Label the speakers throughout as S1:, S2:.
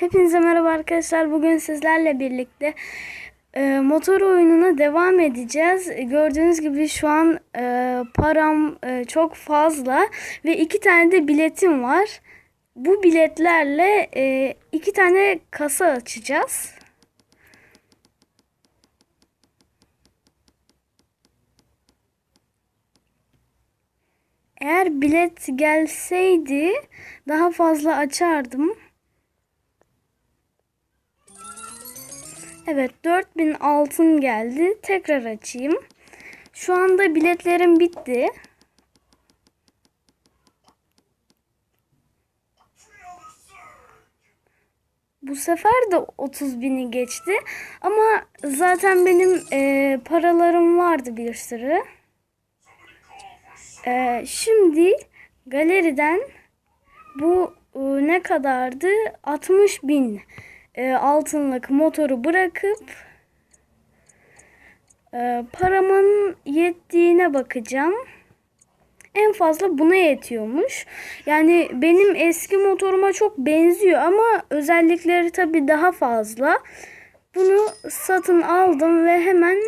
S1: Hepinize merhaba arkadaşlar. Bugün sizlerle birlikte e, motor oyununa devam edeceğiz. E, Gördüğünüz gibi şu an e, param e, çok fazla ve iki tane de biletim var. Bu biletlerle e, iki tane kasa açacağız. Eğer bilet gelseydi daha fazla açardım. Evet 4000 altın geldi. Tekrar açayım. Şu anda biletlerim bitti. Bu sefer de 30 bini geçti. Ama zaten benim e, paralarım vardı bir sürü. E, şimdi galeriden bu e, ne kadardı? 60 bin e, altınlık motoru bırakıp e, paramın yettiğine bakacağım. En fazla buna yetiyormuş. Yani benim eski motoruma çok benziyor ama özellikleri tabii daha fazla. Bunu satın aldım ve hemen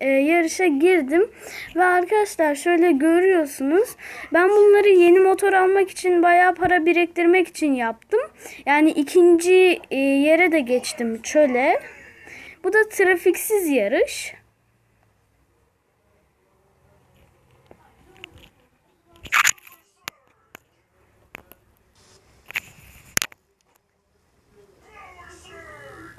S1: e, yarışa girdim. Ve arkadaşlar şöyle görüyorsunuz. Ben bunları yeni motor almak için bayağı para biriktirmek için yaptım. Yani ikinci e, yere de geçtim çöle. Bu da trafiksiz yarış.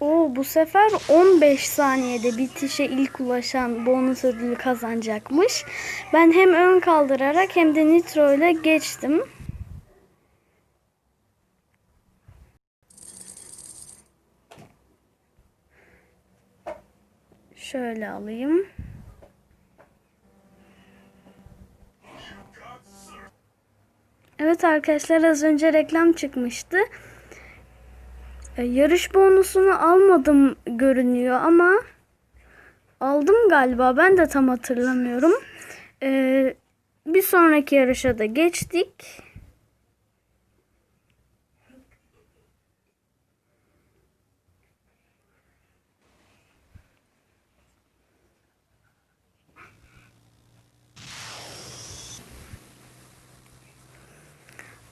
S1: Oo, bu sefer 15 saniyede bitişe ilk ulaşan bonus ödülü kazanacakmış. Ben hem ön kaldırarak hem de nitro ile geçtim. Şöyle alayım. Evet arkadaşlar az önce reklam çıkmıştı. E, Yarış bonusunu almadım görünüyor ama aldım galiba. Ben de tam hatırlamıyorum. E, bir sonraki yarışa da geçtik.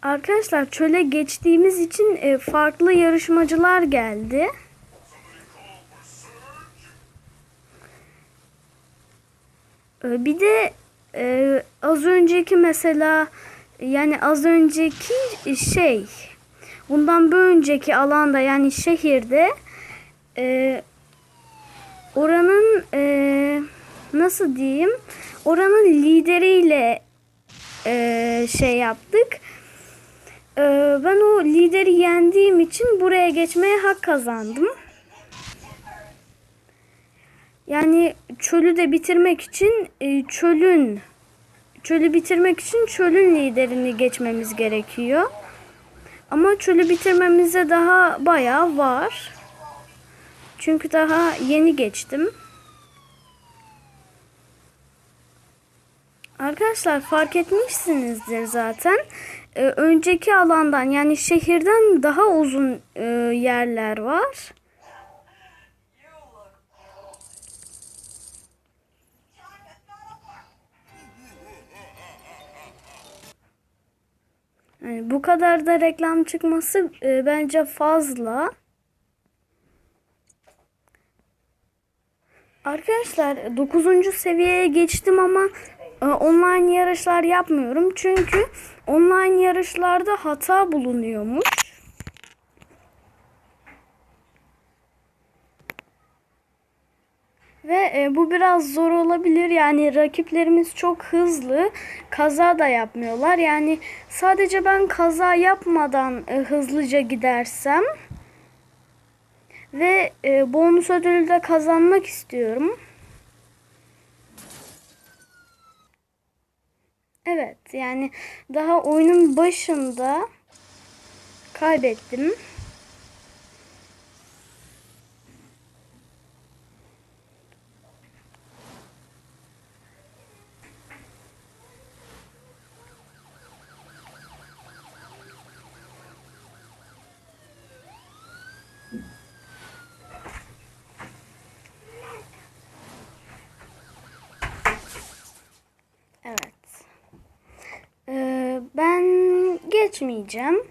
S1: Arkadaşlar çöle geçtiğimiz için e, farklı yarışmacılar geldi. E, Bir de e, az önceki mesela yani az önceki şey bundan bir önceki alanda yani şehirde oranın nasıl diyeyim oranın lideriyle şey yaptık. Ee, ben o lideri yendiğim için buraya geçmeye hak kazandım. Yani çölü de bitirmek için e, çölün çölü bitirmek için çölün liderini geçmemiz gerekiyor. Ama çölü bitirmemize daha bayağı var. Çünkü daha yeni geçtim. Arkadaşlar fark etmişsinizdir zaten. Ee, önceki alandan yani şehirden daha uzun e, yerler var. Yani bu kadar da reklam çıkması e, bence fazla. Arkadaşlar 9. seviyeye geçtim ama e, online yarışlar yapmıyorum. Çünkü online yarışlarda hata bulunuyormuş. Ve e, bu biraz zor olabilir. Yani rakiplerimiz çok hızlı. Kaza da yapmıyorlar. Yani sadece ben kaza yapmadan e, hızlıca gidersem ve e, bonus ödülü de kazanmak istiyorum. Evet yani daha oyunun başında kaybettim. Evet. Ee, ben geçmeyeceğim.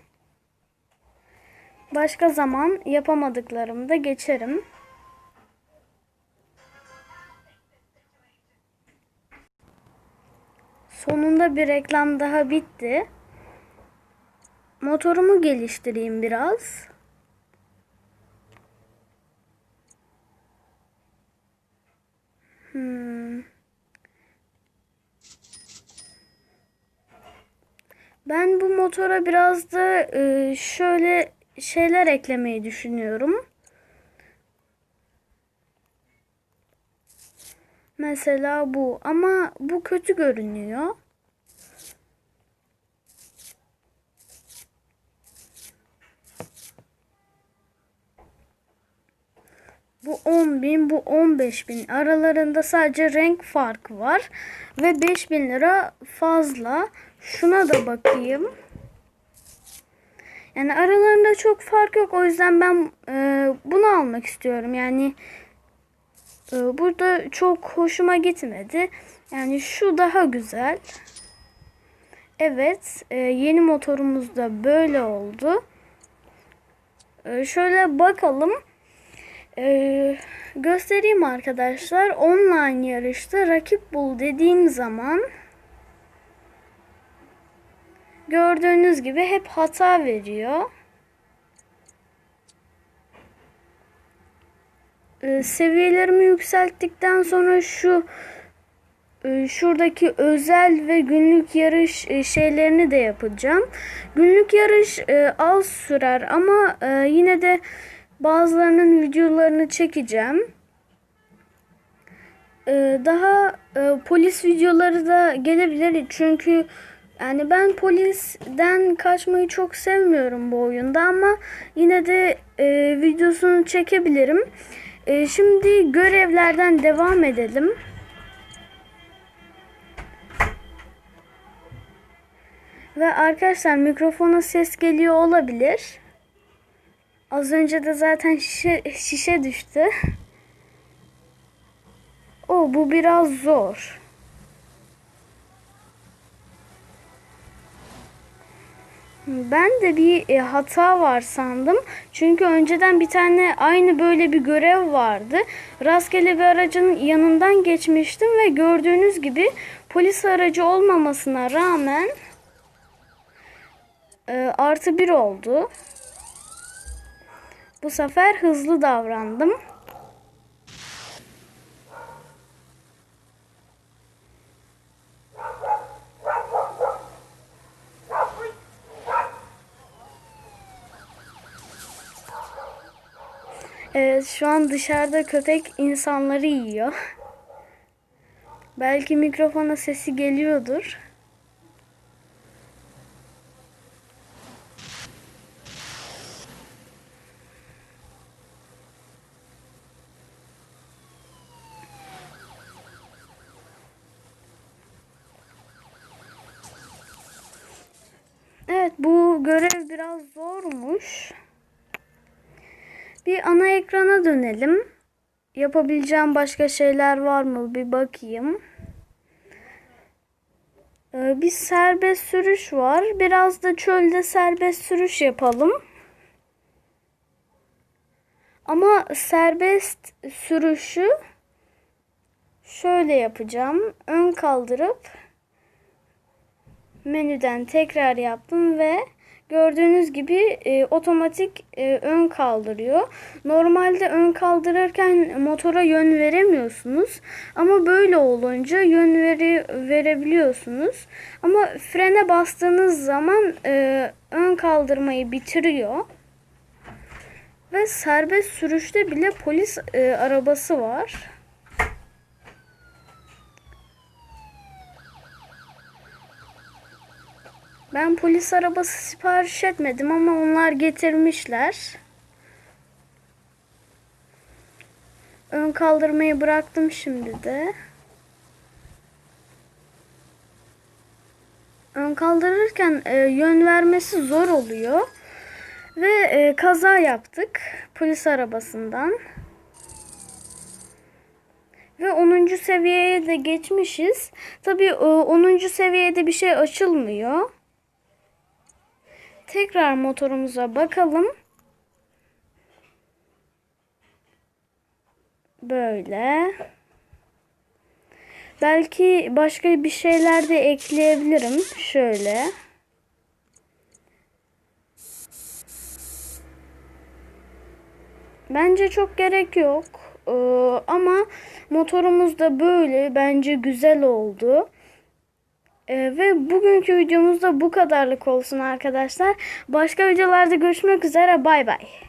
S1: Başka zaman yapamadıklarımı da geçerim. Sonunda bir reklam daha bitti. Motorumu geliştireyim biraz. Hmm. Ben bu motora biraz da e, şöyle şeyler eklemeyi düşünüyorum. Mesela bu ama bu kötü görünüyor. Bu 10 bin, bu 15 bin aralarında sadece renk farkı var ve 5 bin lira fazla. Şuna da bakayım. Yani aralarında çok fark yok. O yüzden ben e, bunu almak istiyorum. Yani e, burada çok hoşuma gitmedi. Yani şu daha güzel. Evet. e, yeni motorumuz da böyle oldu. E, şöyle bakalım. E, göstereyim arkadaşlar. Online yarışta rakip bul dediğim zaman gördüğünüz gibi hep hata veriyor. Ee, seviyelerimi yükselttikten sonra şu e, şuradaki özel ve günlük yarış e, şeylerini de yapacağım. Günlük yarış e, az sürer ama yine de bazılarının videolarını çekeceğim. E, daha e, polis videoları da gelebilir çünkü yani ben polisten kaçmayı çok sevmiyorum bu oyunda ama yine de e, videosunu çekebilirim. E, şimdi görevlerden devam edelim. Ve arkadaşlar mikrofona ses geliyor olabilir. Az önce de zaten şişe, şişe düştü. O bu biraz zor. Ben de bir e, hata var sandım. Çünkü önceden bir tane aynı böyle bir görev vardı. Rastgele bir aracın yanından geçmiştim ve gördüğünüz gibi polis aracı olmamasına rağmen e, artı bir oldu. Bu sefer hızlı davrandım. Evet şu an dışarıda köpek insanları yiyor. Belki mikrofona sesi geliyordur. Bu görev biraz zormuş. Bir ana ekrana dönelim. Yapabileceğim başka şeyler var mı bir bakayım. Ee, bir serbest sürüş var. Biraz da çölde serbest sürüş yapalım. Ama serbest sürüşü şöyle yapacağım. Ön kaldırıp menüden tekrar yaptım ve gördüğünüz gibi e, otomatik e, ön kaldırıyor. Normalde ön kaldırırken motora yön veremiyorsunuz. Ama böyle olunca yön veri, verebiliyorsunuz. Ama frene bastığınız zaman e, ön kaldırmayı bitiriyor. Ve serbest sürüşte bile polis e, arabası var. Ben polis arabası sipariş etmedim ama onlar getirmişler. Ön kaldırmayı bıraktım şimdi de. Ön kaldırırken e, yön vermesi zor oluyor. Ve e, kaza yaptık polis arabasından. Ve 10. seviyeye de geçmişiz. Tabii e, 10. seviyede bir şey açılmıyor. Tekrar motorumuza bakalım. Böyle. Belki başka bir şeyler de ekleyebilirim. Şöyle. Bence çok gerek yok. Ee, ama motorumuz da böyle bence güzel oldu. Ee, ve bugünkü videomuz da bu kadarlık olsun arkadaşlar. Başka videolarda görüşmek üzere. Bay bay.